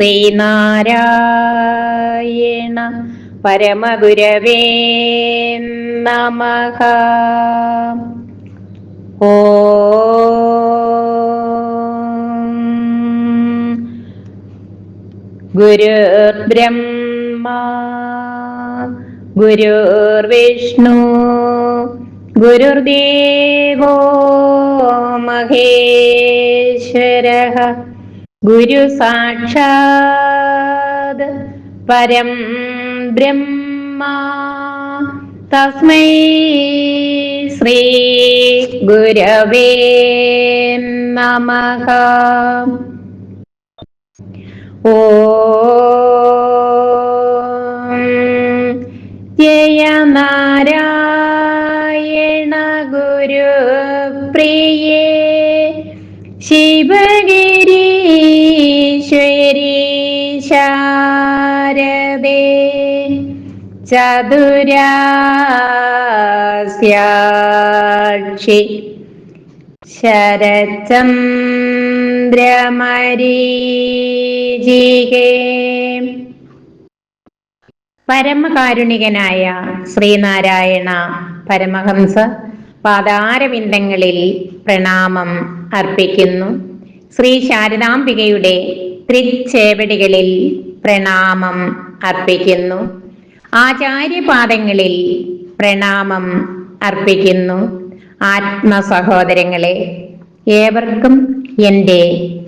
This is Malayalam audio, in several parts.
ശ്രീനാരായണ പരമഗുരവേ നമഃ. ഓ. ഗുരുർബ്രഹ്മ ഗുരുർവിഷ്ണു ഗുരുർദേവോ മഹേശ്വര. ഗുരു സാക്ഷാത് പരം ബ്രഹ്മ. തസ്മൈ ശ്രീ ഗുരവേ നമ. ഓ ഗുരു പ്രിയേ ശിവഗിരീശ്വരി ശാരദേ ചതുരാക്ഷി ശരചന്ദ്രമരീചികേ പരമകാരുണികനായ ശ്രീനാരായണ പരമഹംസ പാദാരവിന്ദങ്ങളിൽ പ്രണാമം അർപ്പിക്കുന്നു. ശ്രീ ശാരദാംബികയുടെ തൃച്ചേവടികളിൽ പ്രണാമം അർപ്പിക്കുന്നു. ആചാര്യപാദങ്ങളിൽ പ്രണാമം അർപ്പിക്കുന്നു. ആത്മസഹോദരങ്ങളെ ഏവർക്കും എന്റെ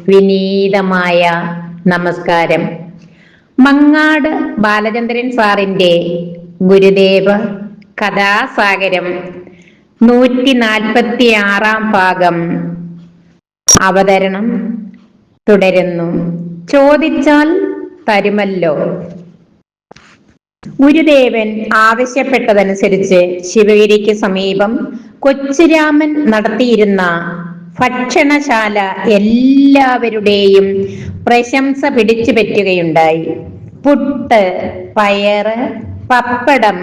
വിനീതമായ നമസ്കാരം. മങ്ങാട് ബാലചന്ദ്രൻ സാറിന്റെ ഗുരുദേവ കഥാസാഗരം നൂറ്റി നാൽപ്പത്തി ആറാം ഭാഗം അവതരണം തുടരുന്നു. ചോദിച്ചാൽ തരുമല്ലോ. ഗുരുദേവൻ ആവശ്യപ്പെട്ടതനുസരിച്ച് ശിവഗിരിക്ക് സമീപം കൊച്ചുരാമൻ നടത്തിയിരുന്ന ഭക്ഷണശാല എല്ലാവരുടെയും പ്രശംസ പിടിച്ചു പറ്റുകയുണ്ടായി. പുട്ട് പയറ് പപ്പടം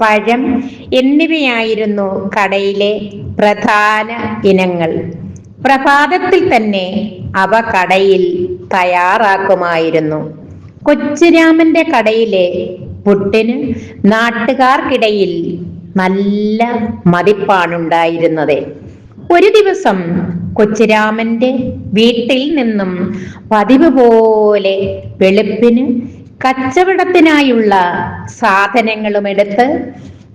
പഴം എന്നിവയായിരുന്നു കടയിലെ പ്രധാന ഇനങ്ങൾ. പ്രഭാതത്തിൽ തന്നെ അവ കടയിൽ തയ്യാറാക്കുമായിരുന്നു. കൊച്ചുരാമന്റെ കടയിലെ പുട്ടിന് നാട്ടുകാർക്കിടയിൽ നല്ല മതിപ്പാണുണ്ടായിരുന്നത്. ഒരു ദിവസം കൊച്ചുരാമന്റെ വീട്ടിൽ നിന്നും പതിവ് പോലെ വെളുപ്പിന് കച്ചവടത്തിനായുള്ള സാധനങ്ങളും എടുത്ത്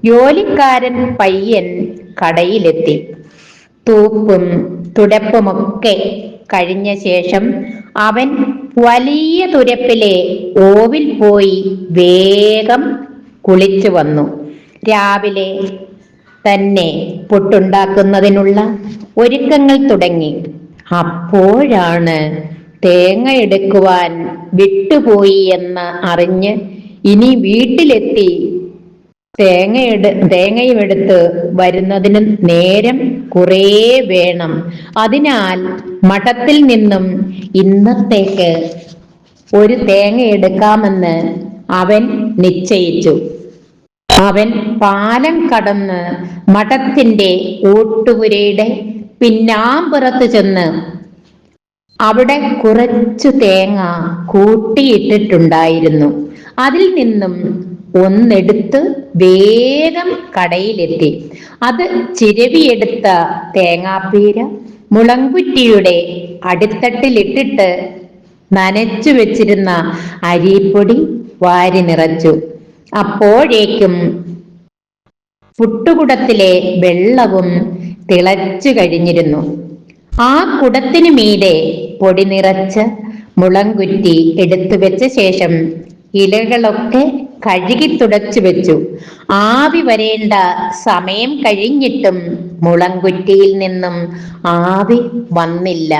ജോലിക്കാരൻ പയ്യൻ കടയിലെത്തി. തൂപ്പും തുടപ്പുമൊക്കെ കഴിഞ്ഞ ശേഷം അവൻ വലിയ തുരപ്പിലെ ഓവിൽ പോയി വേഗം കുളിച്ചു വന്നു. രാവിലെ തന്നെ പുട്ടുണ്ടാക്കുന്നതിനുള്ള ഒരുക്കങ്ങൾ തുടങ്ങി. അപ്പോഴാണ് തേങ്ങ എടുക്കുവാൻ വിട്ടുപോയി എന്ന് അറിഞ്ഞ് ഇനി വീട്ടിലെത്തി തേങ്ങയെടു തേങ്ങയും എടുത്ത് വരുന്നതിന് നേരം കുറേ വേണം. അതിനാൽ മഠത്തിൽ നിന്നും ഇന്നത്തേക്ക് ഒരു തേങ്ങ എടുക്കാമെന്ന് അവൻ നിശ്ചയിച്ചു. അവൻ പാലം കടന്ന് മഠത്തിന്റെ ഓട്ടുപുരയുടെ പിന്നാമ്പുറത്ത് ചെന്ന് അവിടെ കുറച്ചു തേങ്ങ കൂട്ടിയിട്ടിട്ടുണ്ടായിരുന്നു. അതിൽ നിന്നും ഒന്നെടുത്ത് വേഗം കടയിലെത്തി. അത് ചിരവിയെടുത്ത തേങ്ങാപ്പീര മുളങ്കുറ്റിയുടെ അടിത്തട്ടിലിട്ടിട്ട് നനച്ചു വെച്ചിരുന്ന അരിപ്പൊടി വാരി നിറച്ചു. അപ്പോഴേക്കും പുട്ടുകുടത്തിലെ വെള്ളവും തിളച്ചു കഴിഞ്ഞിരുന്നു. ആ കുടത്തിനു മീതെ പൊടി നിറച്ച് മുളങ്കുറ്റി എടുത്തു വെച്ച ശേഷം ഇലകളൊക്കെ കഴുകി തുടച്ചു വെച്ചു. ആവി വരേണ്ട സമയം കഴിഞ്ഞിട്ടും മുളങ്കുറ്റിയിൽ നിന്നും ആവി വന്നില്ല.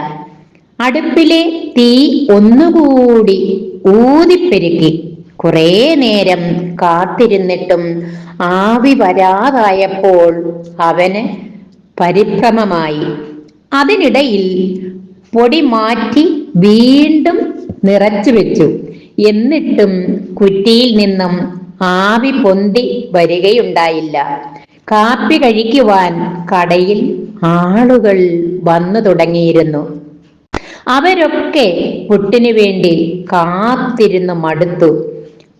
അടുപ്പിലെ തീ ഒന്നുകൂടി ഊതിപ്പെരുക്കി. കുറേ നേരം കാത്തിരുന്നിട്ടും ആവി വരാതായപ്പോൾ അവന് പരിഭ്രമമായി. അതിനിടയിൽ പൊടി മാറ്റി വീണ്ടും നിറച്ചു വെച്ചു. എന്നിട്ടും കുറ്റിയിൽ നിന്നും ആവി പൊന്തി വരികയുണ്ടായില്ല. കാപ്പി കഴിക്കുവാൻ കടയിൽ ആളുകൾ വന്നു തുടങ്ങിയിരുന്നു. അവരൊക്കെ പുട്ടിനു വേണ്ടി കാത്തിരുന്നു മടുത്തു.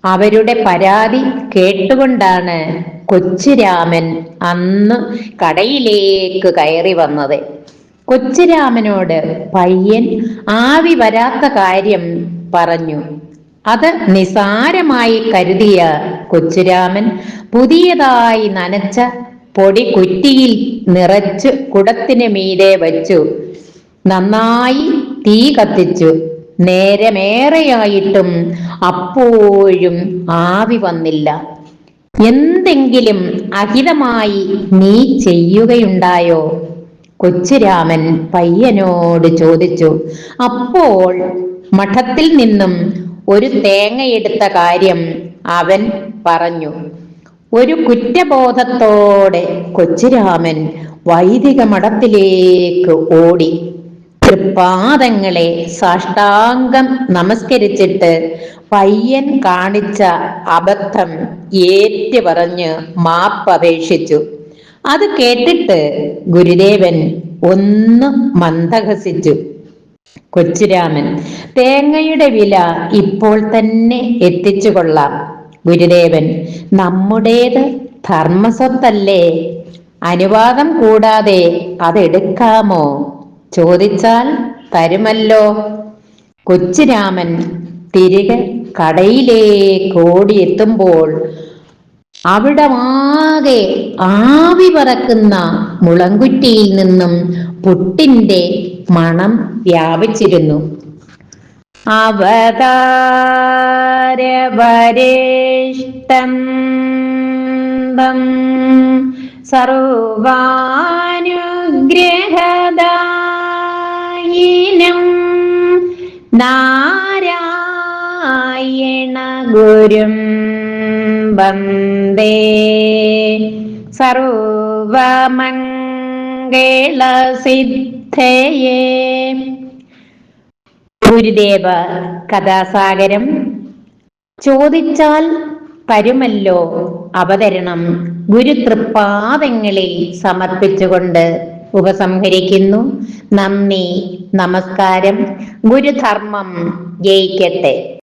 അവരുടെ പരാതി കേട്ടുകൊണ്ടാണ് കൊച്ചുരാമൻ അന്ന് കടയിലേക്ക് കയറി വന്നത്. കൊച്ചുരാമനോട് പയ്യൻ ആവി വരാത്ത കാര്യം പറഞ്ഞു. അത് നിസാരമായി കരുതിയ കൊച്ചുരാമൻ പുതിയതായി നനച്ച പൊടി കുറ്റിയിൽ നിറച്ച് കുടത്തിന് മീതെ വച്ചു. നന്നായി തീ കത്തിച്ചു. നേരമേറെയായിട്ടും അപ്പോഴും ആവി വന്നില്ല. എന്തെങ്കിലും അഹിതമായി നീ ചെയ്യുകയുണ്ടായോ? കൊച്ചുരാമൻ പയ്യനോട് ചോദിച്ചു. അപ്പോൾ മഠത്തിൽ നിന്നും ഒരു തേങ്ങയെടുത്ത കാര്യം അവൻ പറഞ്ഞു. ഒരു കുറ്റബോധത്തോടെ കൊച്ചുരാമൻ വൈദിക മഠത്തിലേക്ക് ഓടി. തൃപ്പാദങ്ങളെ സാഷ്ടാംഗം നമസ്കരിച്ചിട്ട് പയ്യൻ കാണിച്ച അബദ്ധം ഏറ്റു പറഞ്ഞ് മാപ്പപേക്ഷിച്ചു. അത് കേട്ടിട്ട് ഗുരുദേവൻ ഒന്ന് മന്ദഹസിച്ചു. കൊച്ചുരാമൻ തേങ്ങയുടെ വില ഇപ്പോൾ തന്നെ എത്തിച്ചു കൊള്ളാം ഗുരുദേവൻ നമ്മുടേത് ധർമ്മസ്വത്തല്ലേ? അനുവാദം കൂടാതെ അതെടുക്കാമോ? ചോദിച്ചാൽ തരുമല്ലോ. കൊച്ചുരാമൻ തിരികെ കടയിലേക്ക് ഓടിയെത്തുമ്പോൾ ആകെ ആവി പറക്കുന്ന മുളങ്കുറ്റിയിൽ നിന്നും പുട്ടിന്റെ മണം വ്യാപിച്ചിരുന്നു. അവതാരവരേഷ്ടം സർവാനുഗ്രഹദായിനം നാരായണ ഗുരും വന്ദേ സർവമംഗളസിദ്ധയേ ഗുരുദേവ കഥാസാഗരം. ചോദിച്ചാൽ തരുമല്ലോ അവതരണം. ഗുരു തൃപ്പാദങ്ങളിൽ സമർപ്പിച്ചുകൊണ്ട് ഉപസംഹരിക്കുന്നു. നന്ദി നമസ്കാരം. ഗുരുധർമ്മം ജയിക്കട്ടെ.